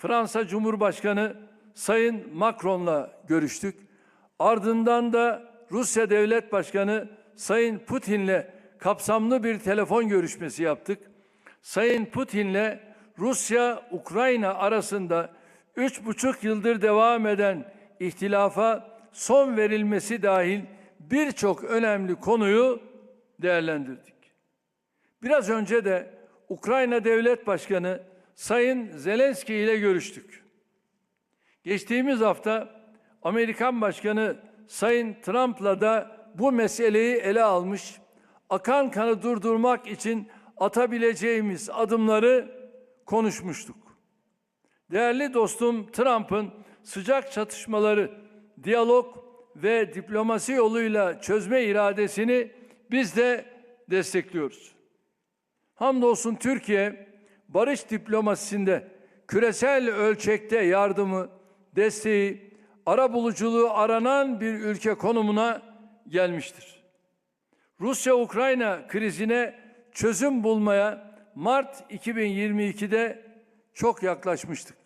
Fransa Cumhurbaşkanı Sayın Macron'la görüştük. Ardından da Rusya Devlet Başkanı Sayın Putin'le kapsamlı bir telefon görüşmesi yaptık. Sayın Putin'le Rusya-Ukrayna arasında üç buçuk yıldır devam eden ihtilafa son verilmesi dahil birçok önemli konuyu değerlendirdik. Biraz önce de Ukrayna Devlet Başkanı Sayın Zelenski ile görüştük. Geçtiğimiz hafta Amerikan Başkanı Sayın Trump'la da bu meseleyi ele almış, akan kanı durdurmak için atabileceğimiz adımları konuşmuştuk. Değerli dostum Trump'ın sıcak çatışmaları, diyalog ve diplomasi yoluyla çözme iradesini biz de destekliyoruz. Hamdolsun Türkiye barış diplomasisinde küresel ölçekte yardımı, desteği, ara buluculuğu aranan bir ülke konumuna gelmiştir. Rusya-Ukrayna krizine çözüm bulmaya Mart 2022'de çok yaklaşmıştık.